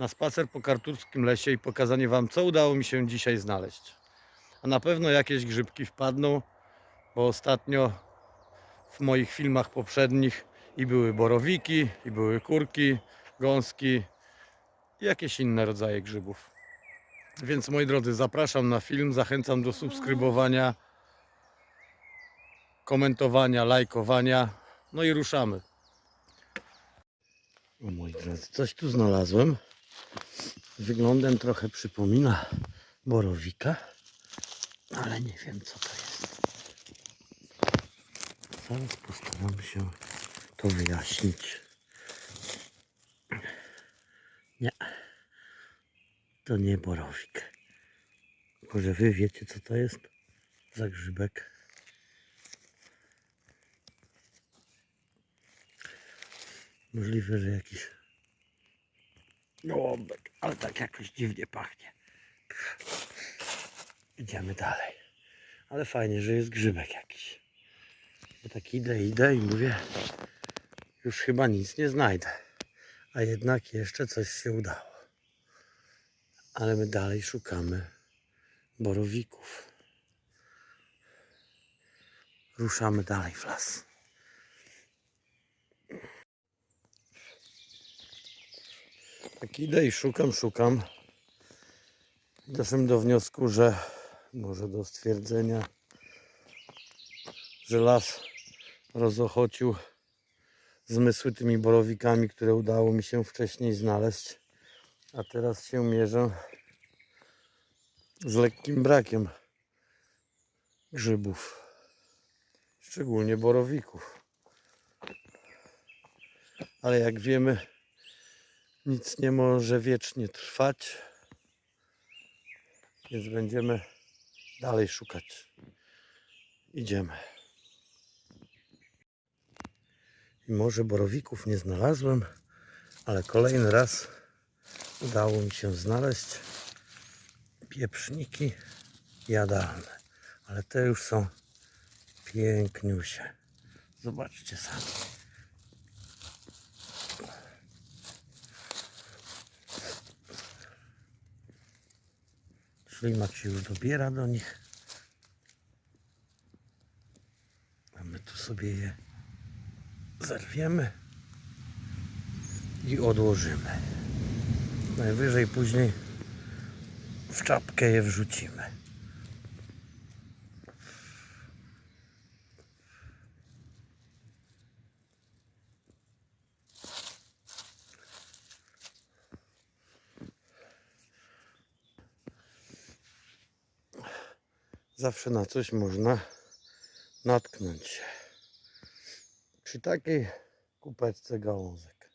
na spacer po karturskim lesie i pokazanie Wam, co udało mi się dzisiaj znaleźć. A na pewno jakieś grzybki wpadną, bo ostatnio w moich filmach poprzednich i były borowiki, i były kurki, gąski i jakieś inne rodzaje grzybów. Więc moi drodzy, zapraszam na film, zachęcam do subskrybowania, komentowania, lajkowania. No i ruszamy. O moi drodzy, coś tu znalazłem. Wyglądem trochę przypomina borowika, ale nie wiem co to jest. Zaraz postaram się to wyjaśnić. Nie, to nie borowik. Może wy wiecie co to jest za grzybek? Możliwe, że jakiś gołąbek, ale tak jakoś dziwnie pachnie. Idziemy dalej. Ale fajnie, że jest grzybek jakiś. Bo tak idę, idę i mówię, już chyba nic nie znajdę. A jednak jeszcze coś się udało. Ale my dalej szukamy borowików. Ruszamy dalej w las. Tak idę i szukam, szukam. Doszedłem do wniosku, że może do stwierdzenia, że las rozochocił zmysły tymi borowikami, które udało mi się wcześniej znaleźć. A teraz się mierzę z lekkim brakiem grzybów, szczególnie borowików. Ale jak wiemy, nic nie może wiecznie trwać, więc będziemy dalej szukać. Idziemy. I może borowików nie znalazłem, ale kolejny raz udało mi się znaleźć pieprzniki jadalne. Ale te już są piękniusie. Zobaczcie sami. Ślimak się już dobiera do nich. A my tu sobie je zerwiemy i odłożymy. Najwyżej później w czapkę je wrzucimy. Zawsze na coś można natknąć się. Przy takiej kupeczce gałązek.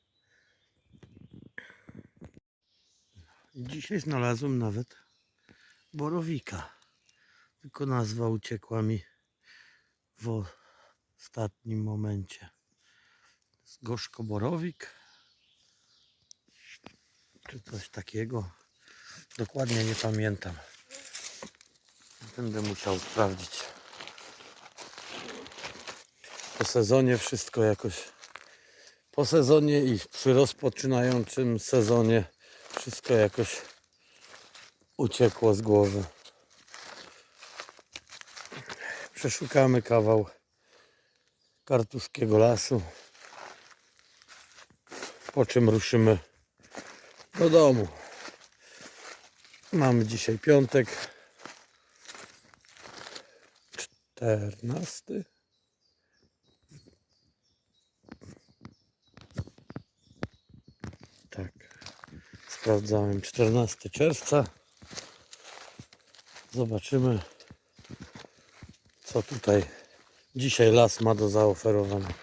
Dzisiaj znalazłem nawet borowika. Tylko nazwa uciekła mi w ostatnim momencie. Gorzko borowik. Czy coś takiego. Dokładnie nie pamiętam. Będę musiał sprawdzić. Po sezonie wszystko jakoś. Po sezonie i przy rozpoczynającym sezonie wszystko jakoś uciekło z głowy. Przeszukamy kawał kartuskiego lasu. Po czym ruszymy do domu. Mamy dzisiaj piątek. 14. Tak. Sprawdzałem 14 czerwca. Zobaczymy, co tutaj dzisiaj las ma do zaoferowania.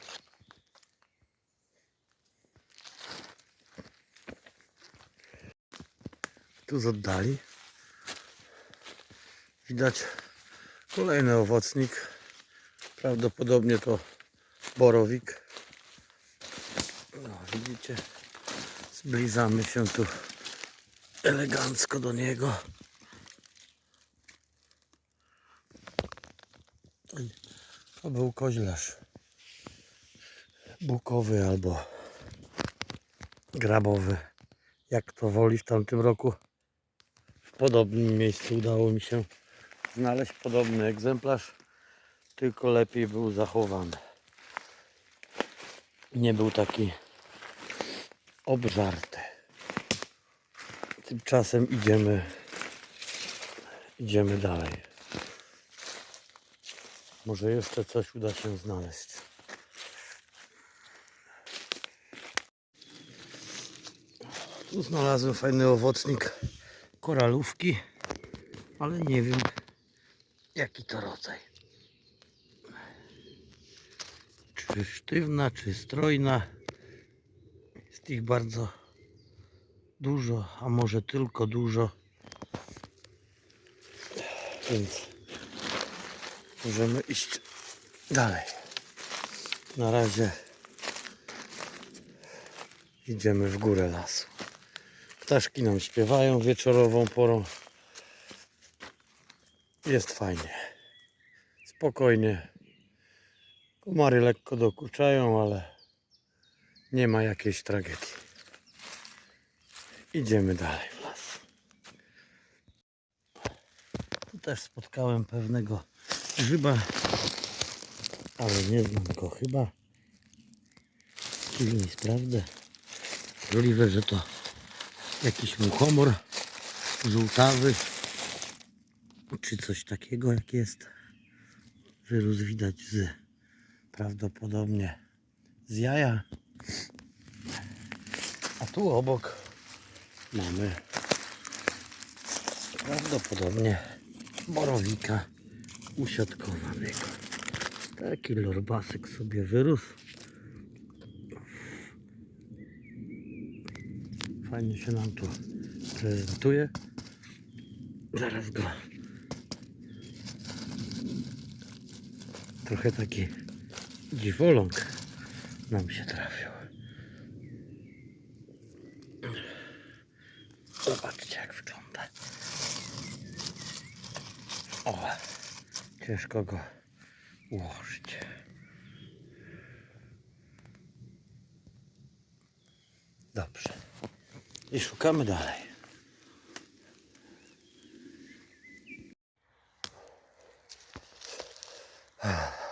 Tu z oddali widać kolejny owocnik. Prawdopodobnie to borowik. No, widzicie, zbliżamy się tu elegancko do niego. To był koźlarz bukowy albo grabowy, jak to woli w tamtym roku. W podobnym miejscu udało mi się znaleźć podobny egzemplarz, tylko lepiej był zachowany. Nie był taki obżarty. Tymczasem idziemy idziemy dalej. Może jeszcze coś uda się znaleźć. Tu znalazłem fajny owocnik koralówki, ale nie wiem jaki to rodzaj. Czy sztywna, czy strojna. Jest ich bardzo dużo, a może tylko dużo. Więc możemy iść dalej. Na razie idziemy w górę lasu. Ptaszki nam śpiewają wieczorową porą. Jest fajnie. Spokojnie. Komary lekko dokuczają, ale nie ma jakiejś tragedii. Idziemy dalej w las. Tu też spotkałem pewnego grzyba, ale nie znam go chyba. Pilnie sprawdzę. Możliwe, że to jakiś muchomor żółtawy czy coś takiego jak jest. Wyrósł widać z prawdopodobnie z jaja. A tu obok mamy prawdopodobnie borowika usiadkowanego. Taki lorbasek sobie wyrósł. Fajnie się nam tu prezentuje. Zaraz go. Trochę taki dziwoląg nam się trafił. Zobaczcie jak wygląda. O, ciężko go ułożyć. Dobrze. I szukamy dalej.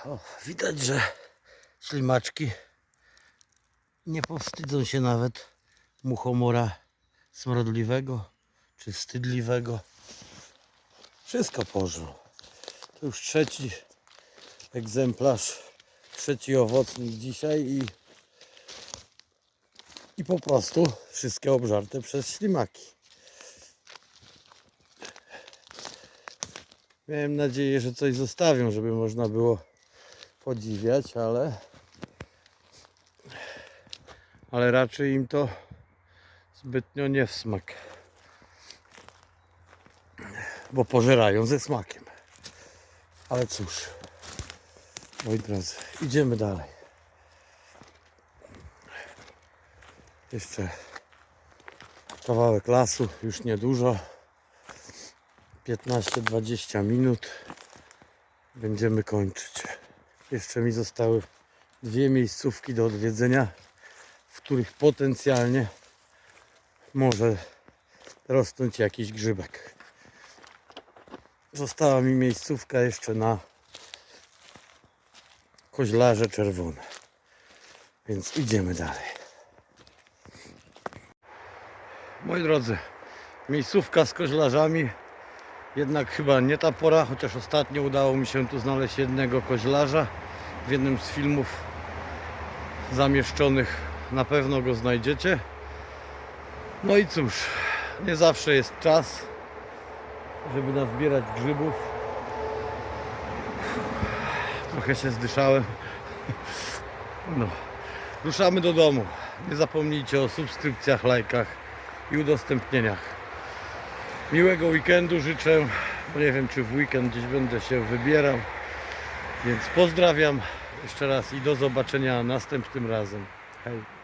O, widać, że ślimaczki nie powstydzą się nawet muchomora smrodliwego czy wstydliwego. Wszystko pożą. To już trzeci egzemplarz, trzeci owocnik dzisiaj i, i po prostu wszystkie obżarte przez ślimaki. Miałem nadzieję, że coś zostawią, żeby można było podziwiać, ale ale raczej im to zbytnio nie w smak. Bo pożerają ze smakiem. Ale cóż, moi drodzy, idziemy dalej. Jeszcze kawałek lasu, już niedużo. 15-20 minut. Będziemy kończyć. Jeszcze mi zostały dwie miejscówki do odwiedzenia, w których potencjalnie może rosnąć jakiś grzybek. Została mi miejscówka jeszcze na koźlarze czerwone. Więc idziemy dalej. Moi drodzy, miejscówka z koźlarzami jednak chyba nie ta pora, chociaż ostatnio udało mi się tu znaleźć jednego koźlarza w jednym z filmów zamieszczonych. Na pewno go znajdziecie. No i cóż, nie zawsze jest czas, żeby nazbierać grzybów. Trochę się zdyszałem. No. Ruszamy do domu. Nie zapomnijcie o subskrypcjach, lajkach i udostępnieniach. Miłego weekendu życzę. Nie wiem, czy w weekend gdzieś będę się wybierał. Więc pozdrawiam jeszcze raz i do zobaczenia następnym razem. Hej.